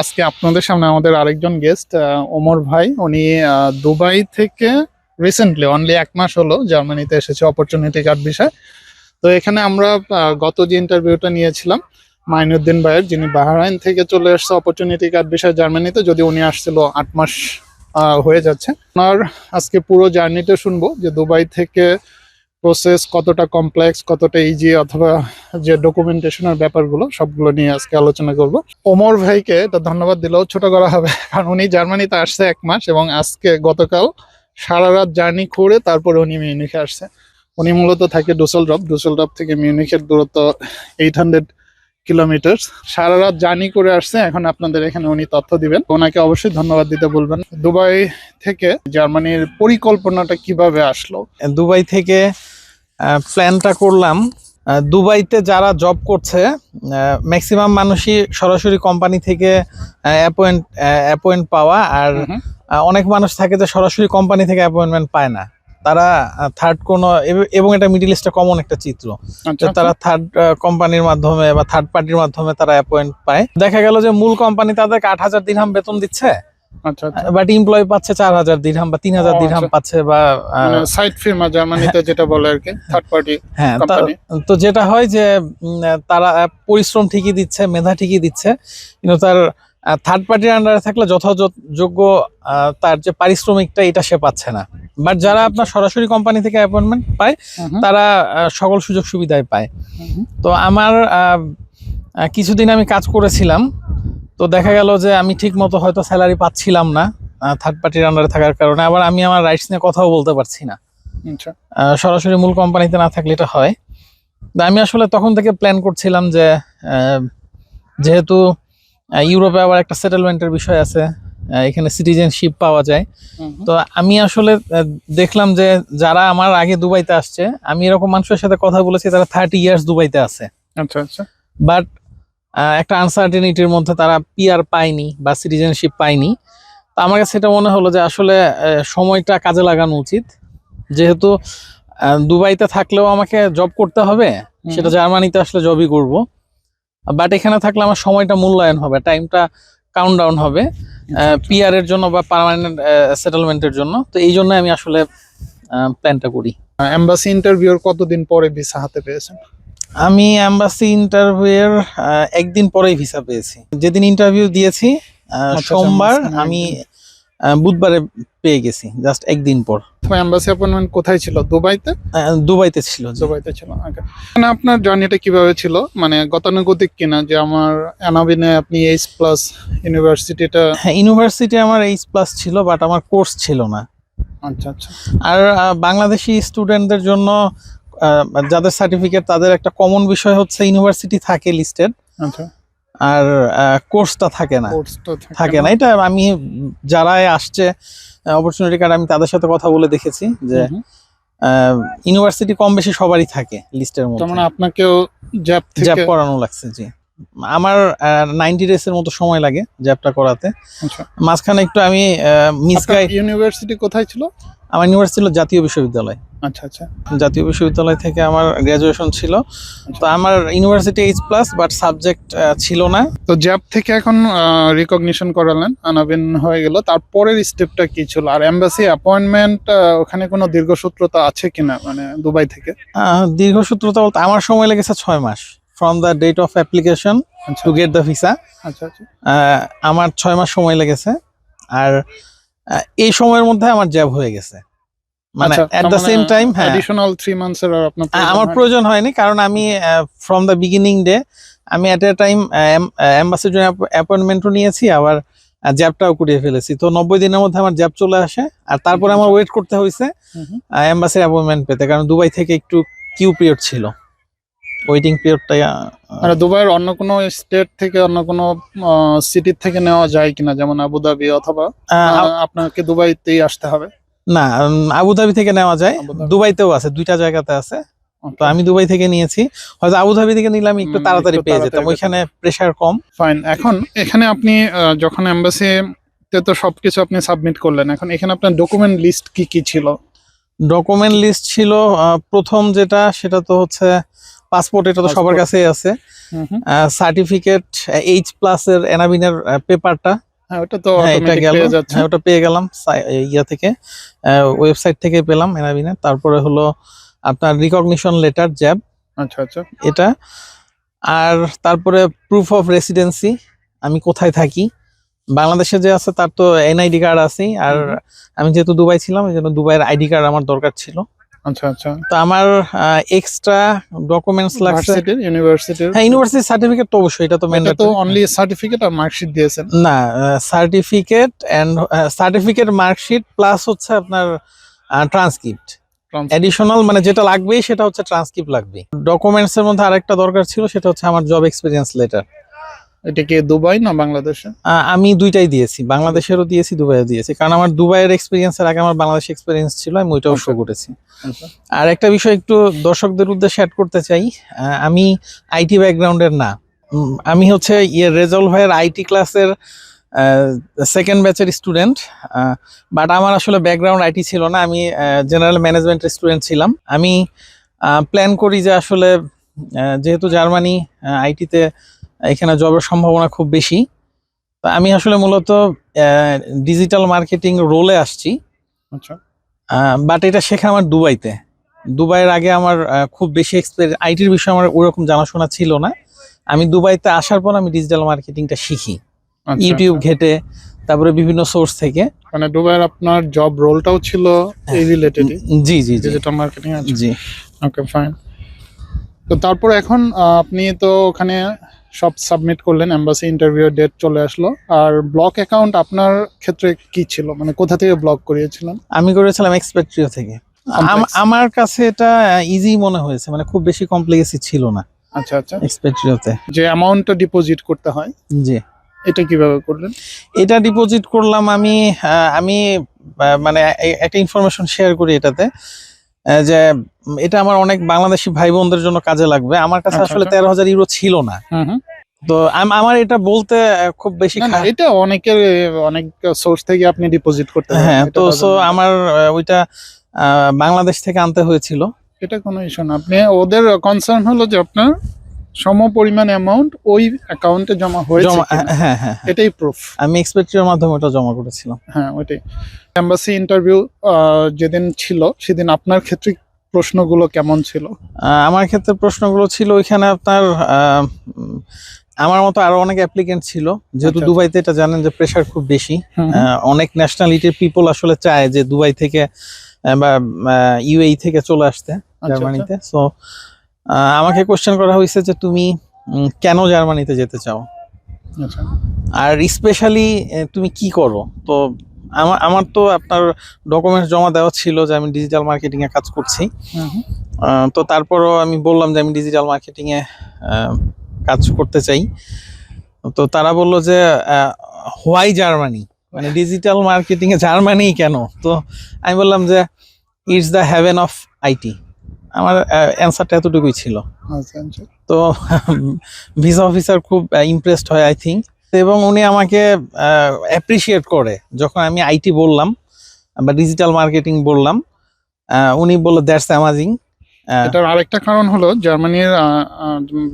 আজকে আপনাদের সামনে আমাদের আরেকজন গেস্ট ওমর ভাই। উনি দুবাই থেকে রিসেন্টলি অনলি এক মাস হলো, জার্মানিতে এসেছে অপরচুনিটি কার্ড বিষয়। তো এখানে আমরা গত যে ইন্টারভিউটা নিয়েছিলাম, মাইনুদ্দিন ভাইয়ের, যিনি বাহরাইন থেকে চলে এসেছে অপরচুনিটি কার্ড বিষয় জার্মানিতে, যদি উনি আসছিল, আট মাস হয়ে যাচ্ছে। ওনার আজকে পুরো জার্নিটা শুনব, যে দুবাই থেকে প্রসেস কতটা কমপ্লেক্স কতটা ইজি অথবা যে ডকুমেন্টেশনের ব্যাপারগুলো সবগুলো নিয়ে আজকে আলোচনা করব। ওমর ভাইকে এটা ধন্যবাদ দিলেও ছোট করা হবে, কারণ উনি জার্মানিতে আসছে এক মাস এবং আজকে গতকাল সারা রাত জার্নি করে তারপরে উনি মিউনিখে আসছে। উনি মূলত থাকে ডুসল ড্রপ ডুসল ড্রপ থেকে মিউনিখের দূরত্ব এইট হান্ড্রেড কিলোমিটার। সারা রাত জার্নি করে আসছে এখন আপনাদের এখানে উনি তথ্য দিবেন। ওনাকে অবশ্যই ধন্যবাদ দিতে বলবেন। দুবাই থেকে জার্মানির পরিকল্পনাটা কীভাবে আসলো? দুবাই থেকে প্ল্যানটা করলাম। দুবাইতে যারা জব করছে ম্যাক্সিমাম মানুষই সরাসরি কোম্পানি থেকে অ্যাপয়েন্ট অ্যাপয়েন্ট পাওয়া। আর অনেক মানুষ থাকে যে সরাসরি কোম্পানি থেকে অ্যাপয়েন্টমেন্ট পায় না। তারা থার্ড কোনো এব- এটা মিডিল ইস্টে কমন একটা চিত্র। আচ্ছা তারা থার্ড কোম্পানির মাধ্যমে বা থার্ড পার্টির মাধ্যমে তারা অ্যাপয়েন্ট পায়। দেখা গেল যে মূল কোম্পানি তাদেরকে আট হাজার দিরহাম বেতন দিচ্ছে আচ্ছা আচ্ছা। বাট এমপ্লয় পাচ্ছে চার হাজার দিরহাম বা তিন হাজার দিরহাম আচ্ছা। পাচ্ছে বা সাইড ফির্মা জার্মানিতে যেটা বলে আর কি থার্ড পার্টি হ্যাঁ তা- যেটা হয় যে তারা পরিশ্রম ঠিকই দিচ্ছে মেধা ঠিকই দিচ্ছে কিন্তু তার থার্ড পার্টির আন্ডারে থাকলে যথাযোগ্য আহ, তার যে পারিশ্রমিকটা এটা সে পাচ্ছে না। বাট যারা আপনার সরাসরি কোম্পানি থেকে অ্যাপয়েন্টমেন্ট পায় তারা আহ, সকল সুযোগ সুবিধাই পায়। তো আমার কিছুদিন আমি কাজ করেছিলাম তো দেখা গেল যে আমি ঠিক মতো হয়তো স্যালারি পাচ্ছিলাম না থার্ড পার্টির আন্ডারে থাকার কারণে আবার আমি আমার রাইটস নিয়ে কথাও বলতে পারছি না। আচ্ছা। সরাসরি মূল কোম্পানিতে না থাকলে এটা হয়। তো আমি আসলে তখন থেকে প্ল্যান করছিলাম যে যেহেতু ইউরোপে আবার একটা সেটেলমেন্টের বিষয় আছে এখানে সিটিজেনশিপ পাওয়া যায়। তো আমি আসলে দেখলাম যে যারা আমার আগে দুবাইতে আসছে আমি এরকম মানুষের সাথে কথা বলেছি তারা থার্টি ইয়ার্স দুবাইতে আছে। আচ্ছা আচ্ছা। বাট একটা আনসার্টেনিটির মধ্যে তারা পিয়ার পায়নি বা সিটিজেনশিপ পায়নি। তো আমার কাছে এটা মনে হলো যে আসলে সময়টা কাজে লাগানো উচিত। যেহেতু দুবাইতে থাকলেও আমাকে জব করতে হবে সেটা জার্মানিতে আসলে জবই করব। বাট এখানে থাকলে আমার সময়টা মূল্যায়ন হবে টাইমটা কাউন্ট ডাউন হবে। পিআর এর জন্য বা পার্মানেন্ট সেটেলমেন্টের জন্য। তো এই জন্য আমি আসলে প্ল্যানটা করি। এম্বাসি ইন্টারভিউর কতদিন পরে ভিসা হাতে পেয়েছেন? আমি অ্যাম্বাসি ইন্টারভিউয়ের একদিন পরেই ভিসা পেয়েছি। যেদিন ইন্টারভিউ দিয়েছি আচ্ছা, সোমবার আমি বুধবারে পেয়ে গেছি জাস্ট একদিন পর। এম্বাসি অ্যাপয়েন্টমেন্ট কোথায় ছিল? দুবাইতে? দুবাইতে ছিল দুবাইতে ছিল মানে আপনার জার্নিটা কীভাবে ছিল? মানে গতানুগতিক কিনা যে আমার অ্যানাবিনে আপনি এইচ প্লাস ইউনিভার্সিটিটা হ্যাঁ ইউনিভার্সিটি আমার এইচ প্লাস ছিল বাট আমার কোর্স ছিল না। আচ্ছা আচ্ছা। আর বাংলাদেশি স্টুডেন্টদের জন্য যাদের সার্টিফিকেট তাদের একটা কমন বিষয় হচ্ছে ইউনিভার্সিটি থাকে লিস্টেড আচ্ছা। আর কোর্সটা থাকে না। থাকে না। এটা আমি যারা আসছে অপরচুনিটি কার্ড আমি তাদের সাথে কথা বলে দেখেছি যে। ইউনিভার্সিটি কম বেশি সবারই থাকে লিস্টের তার মানে মধ্যে আপনাকেও জ্যাপ জ্যাব থেকে করানো লাগছে জি। আমার নাইনটি ডেজ এর মতো সময় লাগে জ্যাবটা করাতে। আচ্ছা। মাঝখানে একটু আমি মিস গাই ইউনিভার্সিটি কোথায় ছিল? আমার ইউনিভার্সিটি ছিল জাতীয় বিশ্ববিদ্যালয়। আচ্ছা আচ্ছা। জাতীয় বিশ্ববিদ্যালয় থেকে আমার গ্রাজুয়েশন ছিল। তো আমার university H plus but subject ছিল না। তো জ্যাব থেকে এখন রিকগনিশন করালেন আনাবিন হয়ে গেল। তারপরের স্টেপটা কি ছিল? আর এম্বাসি অ্যাপয়েন্টমেন্ট ওখানে কোনো দীর্ঘসূত্রতা আছে কিনা মানে দুবাই থেকে? দীর্ঘসূত্রতা বলতে আমার সময় লেগেছে ছয় মাস। From the date of application আচ্ছা। টু গেট দ্য ভিসা আচ্ছা আচ্ছা। আমার ছয় মাস সময় লেগেছে। আর এই সময়ের মধ্যে আমার জ্যাব হয়ে গেছে। মানে এট দ্য সেম টাইম হ্যাঁ। অ্যাডিশনাল থ্রি মান্থস এর আপনার আমার প্রয়োজন হয়নি কারণ আমি ফ্রম দ্য বিগিনিং ডে আমি এট এ টাইম অ্যাম্বাসির জন্য অ্যাপয়েন্টমেন্টও নিয়েছি আবার জ্যাবটাও করিয়ে ফেলেছি। তো নব্বই দিনের মধ্যে আমার জ্যাব চলে আসে আর তারপরে আমার ওয়েট করতে হয়েছে। অ্যাম্বাসির অ্যাপয়েন্টমেন্ট পেতে কারণ দুবাই থেকে একটু কিউ পিরিয়ড ছিল। ওয়েটিং পিরিয়ডটা মানে দুবাইয়ের অন্য কোনো স্টেট থেকে অন্য কোনো সিটির থেকে নেওয়া যায় কিনা? যেমন আবুধাবি অথবা আপনাকে দুবাইতেই আসতে হবে। না আবুধাবি থেকে নেওয়া যায়। দুবাইতেও আছে দুইটা জায়গাতে আছে। তো আমি দুবাই থেকে নিয়েছি। হয়তো আবুধাবি থেকে নিলে আমি একটু তাড়াতাড়ি পেয়ে যেতাম। ওইখানে প্রেসার কম। ফাইন এখন এখানে আপনি যখন এম্বাসিতে তো সবকিছু আপনি সাবমিট করলেন এখন এখানে আপনার ডকুমেন্ট লিস্ট কি কি ছিল? ডকুমেন্ট লিস্ট ছিল প্রথম যেটা সেটা তো হচ্ছে পাসপোর্ট এটা তো সবার কাছেই আছে। সার্টিফিকেট এইচ প্লাস এর এনাবিনের পেপারটা হ্যাঁ ওটা তো হ্যাঁ এটা গেল। হ্যাঁ ওটা পেয়ে গেলাম। ইয়া থেকে ওয়েবসাইট থেকে পেলাম এনাবিনের তারপরে হলো আপনার রিকগনিশন লেটার জ্যাব আচ্ছা আচ্ছা। এটা। আর তারপরে প্রুফ অফ রেসিডেন্সি আমি কোথায় থাকি? বাংলাদেশে যে আছে তার তো এনআইডি কার্ড আছেই। আর আমি যেহেতু দুবাই ছিলাম এই জন্য দুবাইয়ের আইডি কার্ড আমার দরকার ছিল। আচ্ছা আচ্ছা। তো আমার এক্সট্রা ডকুমেন্টস লাগছে। ভার্সিটির ইউনিভার্সিটির হ্যাঁ ইউনিভার্সিটি সার্টিফিকেট তো অবশ্যই এটা তো এটা তো অনলি সার্টিফিকেট আর মার্কশিট দিয়েছেন। না certificate and certificate marksheet plus হচ্ছে আপনার ট্রান্সক্রিপ্ট এডিশনাল মানে যেটা লাগবেই সেটা হচ্ছে ট্রান্সক্রিপ্ট লাগবে ডকুমেন্টস এর মধ্যে আরেকটা দরকার ছিল সেটা হচ্ছে আমার জব এক্সপিরিয়েন্স লেটার এটা কি দুবাই না বাংলাদেশে? আমি দুইটাই দিয়েছি। বাংলাদেশেরও দিয়েছি দুবাইও দিয়েছি। কারণ আমার দুবাইয়ের এক্সপিরিয়েন্সের আগে আমার বাংলাদেশ এক্সপিরিয়েন্স ছিল আমি ওইটাও শো আচ্ছা। করেছি। আচ্ছা। আর একটা বিষয় একটু দর্শকদের উদ্দেশ্যে অ্যাড করতে চাই। আমি আইটি ব্যাকগ্রাউন্ডের না। আমি হচ্ছে ইয়ে রেজল ভাইয়ের আইটি ক্লাসের সেকেন্ড ব্যাচের স্টুডেন্ট বাট আমার আসলে ব্যাকগ্রাউন্ড আইটি ছিল না। আমি জেনারেল ম্যানেজমেন্টের স্টুডেন্ট ছিলাম। আমি প্ল্যান করি যে আসলে যেহেতু জার্মানি আইটিতে এখানে জবের সম্ভাবনা খুব বেশি। তো আমি আসলে মূলত ডিজিটাল মার্কেটিং রোলে আসছি। আচ্ছা। বাট এটা শেখা আমার দুবাইতে। দুবাইয়ের আগে আমার খুব বেশি এক্সপেরিয়েন্স আইটির বিষয়ে আমার ওরকম জানাশোনা ছিল না। আমি দুবাইতে আসার পর আমি ডিজিটাল মার্কেটিংটা শিখি। আচ্ছা, ইউটিউব আচ্ছা। ঘেটে তারপরে বিভিন্ন সোর্স থেকে। মানে দুবাইয়ের আপনার জব রোলটাও ছিল এই রিলেটেডই উম, জি জি ডিজিটাল মার্কেটিং জি। ওকে ফাইন তো তারপর এখন আপনি তো ওখানে সব সাবমিট করলেন এম্বাসি ইন্টারভিউ ডেট চলে আসলো। আর ব্লক অ্যাকাউন্ট আপনার ক্ষেত্রে কি ছিল? মানে কোথা থেকে ব্লক করিয়েছিলেন? আমি করেছিলাম এক্সপেক্ট্রিও থেকে। আমার কাছে এটা ইজি মনে হয়েছে মানে খুব বেশি কমপ্লেক্সি ছিল না। আচ্ছা আচ্ছা। এক্সপেক্ট্রিওতে যে অ্যামাউন্টটা ডিপোজিট করতে হয় জি। এটা কীভাবে করলেন? এটা ডিপোজিট করলাম আমি আমি মানে একটা ইনফরমেশন শেয়ার করি এটাতে। যে এটা আমার অনেক বাংলাদেশি ভাই বোনদের জন্য কাজে লাগবে। আমার কাছে আচ্ছা, আসলে আচ্ছা। তেরো হাজার ইউরো ছিল না। তো আম- আমার এটা বলতে খুব বেশি এটা অনেকের অনেক সোর্স থেকে আপনি ডিপোজিট করতে হ্যাঁ তো সো আমার ওইটা আহ, বাংলাদেশ থেকে আনতে হয়েছিল। এটা কোনো ইস্যু না। আপনি ওদের কনসার্ন হলো যে আপনার সম পরিমাণ অ্যামাউন্ট ওই অ্যাকাউন্টে জমা হয়েছে জমা হ্যাঁ হ্যাঁ হ্যাঁ এটাই প্রুফ আমি এক্সপেক্ট্রির মাধ্যমে ওটা জমা করেছিলাম। হ্যাঁ ওইটাই। এম্বাসি ইন্টারভিউ যেদিন ছিল সেদিন আপনার ক্ষেত্রে প্রশ্নগুলো কেমন ছিল? আমার ক্ষেত্রে প্রশ্নগুলো ছিল ওইখানে আপনার আমার মতো আরও অনেক অ্যাপ্লিকেন্ট ছিল। যেহেতু আচ্ছা, দুবাইতে এটা জানেন যে প্রেশার খুব বেশি। অনেক ন্যাশনালিটির পিপল আসলে চায় যে দুবাই থেকে বা ইউএই থেকে চলে আসতে আচ্ছা, জার্মানিতে। সো আমাকে কোশ্চেন করা হয়েছে যে তুমি কেন জার্মানিতে যেতে চাও? আচ্ছা। আর স্পেশালি তুমি কি করো? তো আমার আমার তো আপনার ডকুমেন্টস জমা দেওয়া ছিল যে আমি ডিজিটাল মার্কেটিং এ কাজ করছি। তো তারপরও আমি বললাম যে আমি ডিজিটাল মার্কেটিং এ কাজ করতে চাই। তো তারা বলল যে হোয়াই জার্মানি মানে ডিজিটাল মার্কেটিং এ জার্মানি কেন? তো আমি বললাম যে it's the haven of IT আমার অ্যান্সারটা এতটুকুই ছিল। আচ্ছা আচ্ছা। তো ভিসা অফিসার খুব ইমপ্রেসড হয় আই থিঙ্ক এবং উনি আমাকে অ্যাপ্রিসিয়েট করে। যখন আমি আইটি বললাম বা ডিজিটাল মার্কেটিং বললাম উনি বলল দ্যাটস অ্যামাজিং এটার আরেকটা কারণ হলো জার্মানির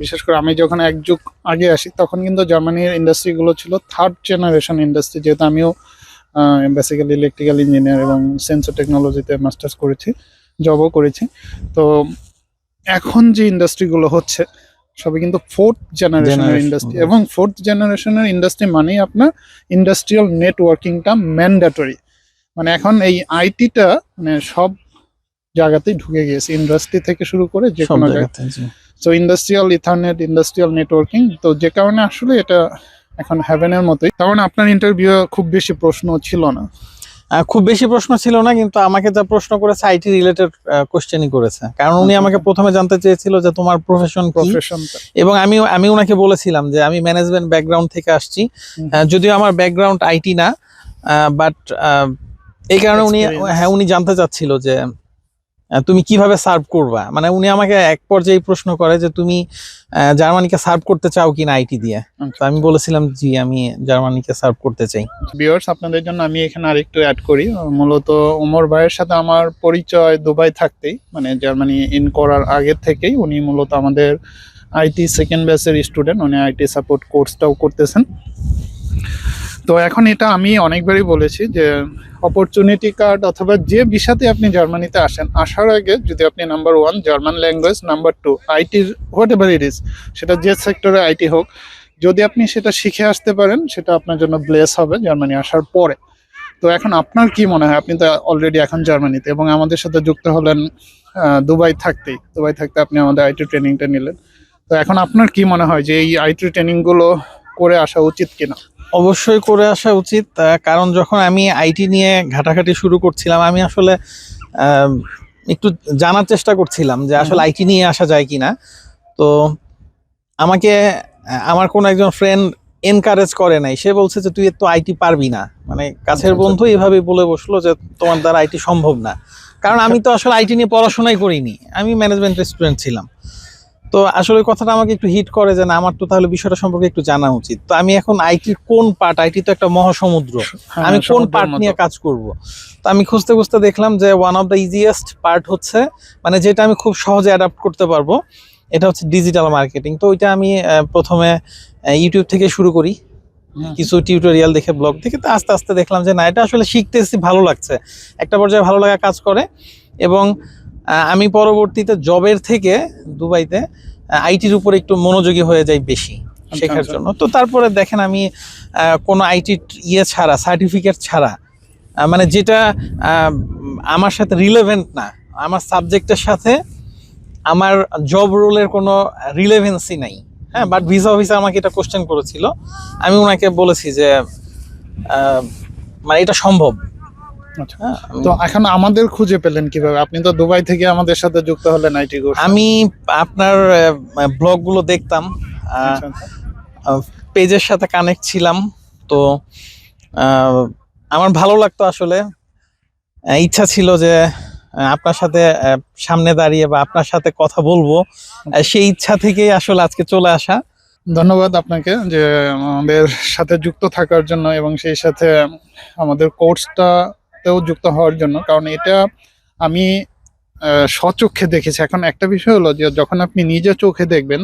বিশেষ করে আমি যখন এক যুগ আগে আসি তখন কিন্তু জার্মানির ইন্ডাস্ট্রিগুলো ছিল থার্ড জেনারেশন ইন্ডাস্ট্রি যেহেতু আমিও বেসিক্যালি ইলেকট্রিক্যাল ইঞ্জিনিয়ার এবং সেন্সর টেকনোলজিতে মাস্টার্স করেছি। জবও করেছি। তো এখন যে ইন্ডাস্ট্রি গুলো হচ্ছে সবই কিন্তু ফোর্থ জেনারেশনের ইন্ডাস্ট্রি এবং ফোর্থ জেনারেশনের ইন্ডাস্ট্রি মানেই আপনার ইন্ডাস্ট্রিয়াল নেটওয়ার্কিংটা ম্যান্ডেটরি মানে এখন এই আইটিটা মানে সব জায়গাতেই ঢুকে গিয়েছে। ইন্ডাস্ট্রি থেকে শুরু করে যে কোনো জায়গাতে। So industrial ethernet industrial networking তো যে কারণে আসলে এটা এখন হ্যাভেনের মতোই। মানে আপনার ইন্টারভিউ খুব বেশি প্রশ্ন ছিল না। খুব বেশি প্রশ্ন ছিল না কিন্তু আমাকে যা প্রশ্ন করেছে আইটি রিলেটেড কোশ্চেনই করেছে। কারণ উনি আচ্ছা, আমাকে আচ্ছা। প্রথমে জানতে চেয়েছিল যে তোমার প্রফেশন প্রফেশন এবং আমি আমি ওনাকে বলেছিলাম যে আমি ম্যানেজমেন্ট ব্যাকগ্রাউন্ড থেকে আসছি। যদিও আমার ব্যাকগ্রাউন্ড আইটি না বাট এই কারণে উনি হ্যাঁ উনি জানতে চাচ্ছিল যে তুমি কীভাবে সার্ভ করবা? মানে উনি আমাকে এক পর্যায়ে প্রশ্ন করে যে তুমি জার্মানিকে সার্ভ করতে চাও কিনা আইটি দিয়ে। তো আমি বলেছিলাম জি আমি জার্মানিকে সার্ভ করতে চাই। ভিউয়ার্স আপনাদের জন্য আমি এখানে আরেকটু অ্যাড করি। মূলত ওমর ভাইয়ের সাথে আমার পরিচয় দুবাই থাকতেই মানে জার্মানি ইন করার আগে থেকেই উনি মূলত আমাদের আইটি সেকেন্ড ব্যাচের স্টুডেন্ট উনি আইটি সাপোর্ট কোর্সটাও করতেছেন। তো এখন এটা আমি অনেকবারই বলেছি যে অপরচুনিটি কার্ড অথবা যে বিষাতে আপনি জার্মানিতে আসেন, আসার আগে যদি আপনি number one German language number two আইটির whatever it is সেটা যে সেক্টরে আইটি হোক, যদি আপনি সেটা শিখে আসতে পারেন, সেটা আপনার জন্য ব্লেস হবে জার্মানি আসার পরে। তো এখন আপনার কি মনে হয়? আপনি তো অলরেডি এখন জার্মানিতে এবং আমাদের সাথে যুক্ত হলেন দুবাই থাকতেই। দুবাই থাকতে আপনি আমাদের আইটি ট্রেনিংটা নিলেন। তো এখন আপনার কি মনে হয় যে এই আইটি ট্রেনিংগুলো করে আসা উচিত কিনা? অবশ্যই করে আসা উচিত। কারণ যখন আমি আইটি নিয়ে ঘাটাঘাটি শুরু করছিলাম আমি আসলে একটু জানার চেষ্টা করছিলাম যে আসলে আইটি নিয়ে আসা যায় কি না তো আমাকে আমার কোন একজন ফ্রেন্ড এনকারেজ করে নাই। সে বলছে যে তুই তো আইটি পারবি না। মানে কাছের আচ্ছা। বন্ধু এইভাবে বলে বসল যে তোমার দ্বারা আইটি সম্ভব না। কারণ আমি তো আসলে আইটি নিয়ে পড়াশোনাই করিনি। আমি ম্যানেজমেন্ট স্টুডেন্ট ছিলাম। তো আসলে কথাটা আমাকে একটু হিট করে যে না আমার তো তাহলে বিষয়টা সম্পর্কে একটু জানা উচিত। তো আমি এখন আইটির কোন পার্ট আইটি তো একটা মহাসমুদ্র। হ্যাঁ, আমি কোন পার্ট নিয়ে কাজ করব? তো আমি খুঁজতে খুঁজতে দেখলাম যে one of the easiest part হচ্ছে মানে যেটা আমি খুব সহজে অ্যাডাপ্ট করতে পারব এটা হচ্ছে ডিজিটাল মার্কেটিং তো ওইটা আমি প্রথমে ইউটিউব থেকে শুরু করি। কিছু টিউটোরিয়াল দেখে ব্লগ দেখে তো আস্তে আস্তে দেখলাম যে না এটা আসলে শিখতেছি ভালো লাগছে। একটা পর্যায়ে ভালো লাগা কাজ করে এবং আমি পরবর্তীতে জবের থেকে দুবাইতে আইটির উপর একটু মনোযোগী হয়ে যাই বেশি শেখার আচ্ছা। জন্য তো তারপরে দেখেন আমি কোনো আইটি ইয়ে ছাড়া সার্টিফিকেট ছাড়া মানে যেটা আমার সাথে রিলেভেন্ট না আমার সাবজেক্টের সাথে আমার জব রোলের কোনো রিলেভেন্সি নাই হ্যাঁ বাট ভিসা অফিসার আমাকে এটা কোশ্চেন করেছিল আমি ওনাকে বলেছি যে মানে এটা সম্ভব আচ্ছা। তো এখন আমাদের খুঁজে পেলেন কীভাবে? আপনি তো দুবাই থেকে আমাদের সাথে যুক্ত হলেন আইটি কোর্স। আমি আপনার ব্লগগুলো দেখতাম আচ্ছা, পেজের সাথে কানেক্ট ছিলাম তো আমার ভালো লাগতো আসলে। ইচ্ছা ছিল যে আপনার সাথে সামনে দাঁড়িয়ে বা আপনার সাথে কথা বলব। সেই ইচ্ছা থেকেই আসলে আজকে চলে আসা। ধন্যবাদ আপনাকে যে আমাদের সাথে যুক্ত থাকার জন্য এবং সেই সাথে আমাদের কোর্সটাতেও যুক্ত হওয়ার জন্য। কারণ এটা আমি স্বচক্ষে দেখেছি। এখন একটা বিষয় হলো যে, যখন আপনি নিজে চোখে দেখবেন,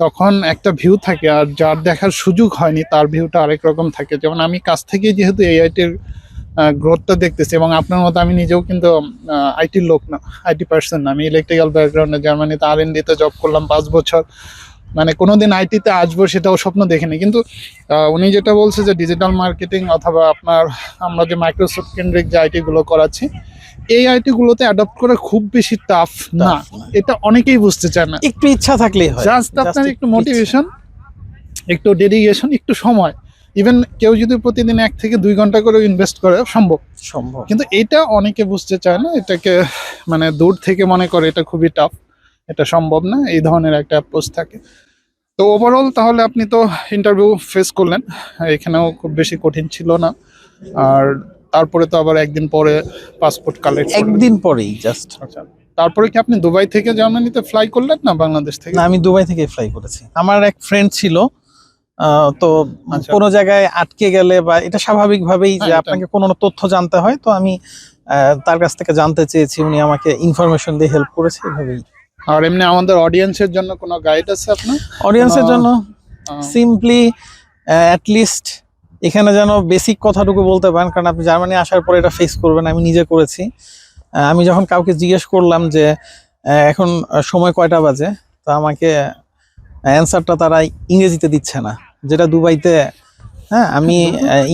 তখন একটা ভিউ থাকে আর যার দেখার সুযোগ হয়নি, তার ভিউটা আরেক রকম থাকে। যেমন আমি কাছ থেকে যেহেতু এআইটির গ্রোথটা দেখতেছি এবং আপনার মতো আমি নিজেও কিন্তু আইটির লোক না আইটি পার্সন না। আমি ইলেকট্রিক্যাল ব্যাকগ্রাউন্ডে জার্মানিতে আর এন তে জব করলাম পাঁচ বছর। মানে কোনোদিন আইটিতে আসব সেটাও স্বপ্ন দেখিনি। কিন্তু উনি যেটা বলছে যে ডিজিটাল মার্কেটিং অথবা আপনার আমরা যে মাইক্রোসফট কেন্দ্রিক যে আইটিগুলো করাচ্ছি এই আইটিগুলোতে অ্যাডপ্ট করা খুব বেশি টাফ না। এটা অনেকেই বুঝতে চায় না। একটু ইচ্ছা থাকলে জাস্ট আপনার একটু মোটিভেশন একটু ডেডিকেশন একটু সময়। ইভেন কেউ যদি প্রতিদিন এক থেকে দুই ঘণ্টা করে ইনভেস্ট করে সম্ভব। সম্ভব। কিন্তু এটা অনেকে বুঝতে চায় না এটাকে মানে দূর থেকে মনে করে এটা খুবই টাফ এটা সম্ভব না এই ধরনের একটা অ্যাপ্রোচ থাকে। তো ওভারঅল তাহলে আপনি তো ইন্টারভিউ ফেস করলেন এখানেও খুব বেশি কঠিন ছিল না। আর তারপরে তো আবার একদিন পরে পাসপোর্ট কালেক্ট একদিন পরেই জাস্ট আচ্ছা তারপরে কি আপনি দুবাই থেকে জার্মানিতে ফ্লাই করলেন না বাংলাদেশ থেকে? না আমি দুবাই থেকে ফ্লাই করেছি। আমার এক ফ্রেন্ড ছিল তো আচ্ছা। কোনো জায়গায় আটকে গেলে বা এটা স্বাভাবিকভাবেই হ্যাঁ, যে আপনাকে কোনো তথ্য জানতে হয় তো আমি তার কাছ থেকে জানতে চেয়েছি উনি আমাকে ইনফরমেশন দিয়ে হেল্প করেছে এভাবেই। আর এমনি আমাদের অডিয়েন্সের জন্য কোনো গাইড আছে আপনার? অডিয়েন্সের জন্য সিম্পলি লিস্ট এখানে যেন বেসিক কথাটুকু বলতে পারেন কারণ আপনি জার্মানি আসার পরে এটা ফেস করবেন আমি নিজে করেছি। আমি যখন কাউকে জিজ্ঞেস করলাম যে এখন সময় কয়টা বাজে তো আমাকে অ্যান্সারটা তারা ইংরেজিতে দিচ্ছে না যেটা দুবাইতে হ্যাঁ আমি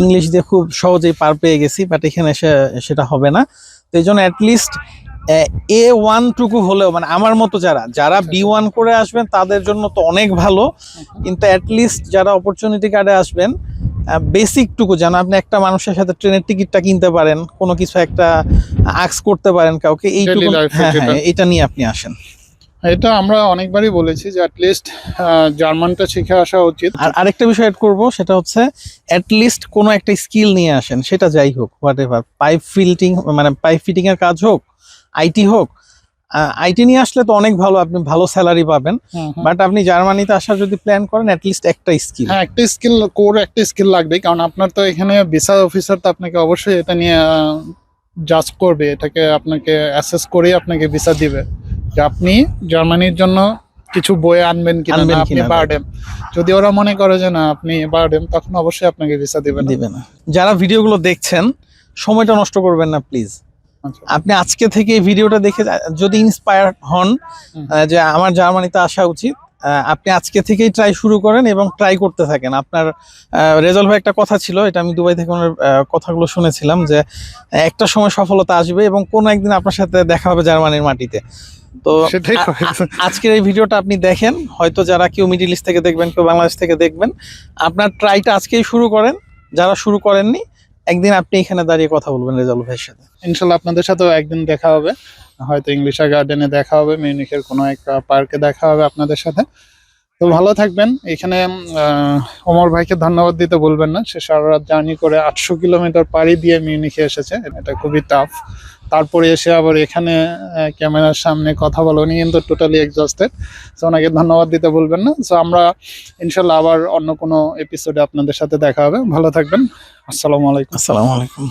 ইংলিশ দিয়ে খুব সহজেই পার পেয়ে গেছি বাট এখানে এসে সেটা হবে না। তো এই জন্য অ্যাটলিস্ট এ ওয়ান টুকু হলেও মানে আমার মতো যারা যারা বি ওয়ান করে আসবেন তাদের জন্য তো অনেক ভালো। কিন্তু অ্যাটলিস্ট যারা অপরচুনিটি কার্ডে আসবেন বেসিক টুকু যেন আপনি একটা মানুষের সাথে ট্রেনের টিকিটটা কিনতে পারেন কোনো কিছু একটা আক্স করতে পারেন কাউকে এইটুকু হ্যাঁ হ্যাঁ এটা নিয়ে আপনি আসেন। এটা আমরা অনেকবারই বলেছি যে অ্যাটলিস্ট জার্মানটা শিখে আসা উচিত। আর আরেকটা বিষয় অ্যাড করব সেটা হচ্ছে অ্যাটলিস্ট কোনো একটা স্কিল নিয়ে আসেন সেটা যাই হোক হোয়াট এভার পাইপ ফিল্টিং মানে পাইপ ফিটিং এর কাজ হোক আইটি হোক আইটি নিয়ে আসলে তো অনেক ভালো আপনি ভালো স্যালারি পাবেন। বাট আপনি জার্মানিতে আসার যদি প্ল্যান করেন অ্যাটলিস্ট একটা স্কিল হ্যাঁ একটা স্কিল কোর একটা স্কিল লাগবে কারণ আপনার তো এখানে ভিসা অফিসার তো আপনাকে অবশ্যই এটা নিয়ে জাজ করবে এটাকে আপনাকে অ্যাসেস করেই আপনাকে ভিসা দিবে। যে আপনি জার্মানির জন্য কিছু বই আনবেন কিনা আনবেন না আপনি কিনা। বার্ডেন যদি ওরা মনে করে যে না আপনি বার্ডেন তখন অবশ্যই আপনাকে ভিসা দিবেন দিবে না। যারা ভিডিওগুলো দেখছেন সময়টা নষ্ট করবেন না প্লিজ। আপনি আজকে থেকে এই ভিডিওটা দেখে যদি ইন্সপায়ার হন যে আমার জার্মানিতে আসা উচিত আপনি আজকে থেকেই ট্রাই শুরু করেন এবং ট্রাই করতে থাকেন। আপনার রেজাল্ট ভাই একটা কথা ছিল এটা আমি দুবাই থেকে ওনার কথাগুলো শুনেছিলাম যে একটা সময় সফলতা আসবে এবং কোনো একদিন আপনার সাথে দেখা হবে জার্মানির মাটিতে। তো আজকের এই ভিডিওটা আপনি দেখেন হয়তো যারা কেউ মিডিল ইস্ট থেকে দেখবেন কেউ বাংলাদেশ থেকে দেখবেন আপনার ট্রাইটা আজকেই শুরু করেন যারা শুরু করেননি একদিন আপনি এখানে দাঁড়িয়ে কথা বলবেন রেজাল ভাইয়ের সাথে। ইনশাল্লাহ আপনাদের সাথেও একদিন দেখা হবে। হয়তো ইংলিশা গার্ডেনে দেখা হবে মিউনিকের কোনো একটা পার্কে দেখা হবে আপনাদের সাথে। তো ভালো থাকবেন। এখানে ওমর ভাইকে ধন্যবাদ দিতে বলবেন না। সে সারা রাত জার্নি করে আটশো কিলোমিটার পাড়ি দিয়ে মিউনিখে এসেছে। এটা খুবই টাফ তারপরে এসে আবার এখানে ক্যামেরার সামনে কথা বলো। উনি কিন্তু টোটালি এক্সস্টেড সো ওনাকে ধন্যবাদ দিতে বলবেন না। সো আমরা ইনশাল্লাহ আবার অন্য কোনো এপিসোডে আপনাদের সাথে দেখা হবে। ভালো থাকবেন। আসসালামু আলাইকুম। আসসালামু আলাইকুম।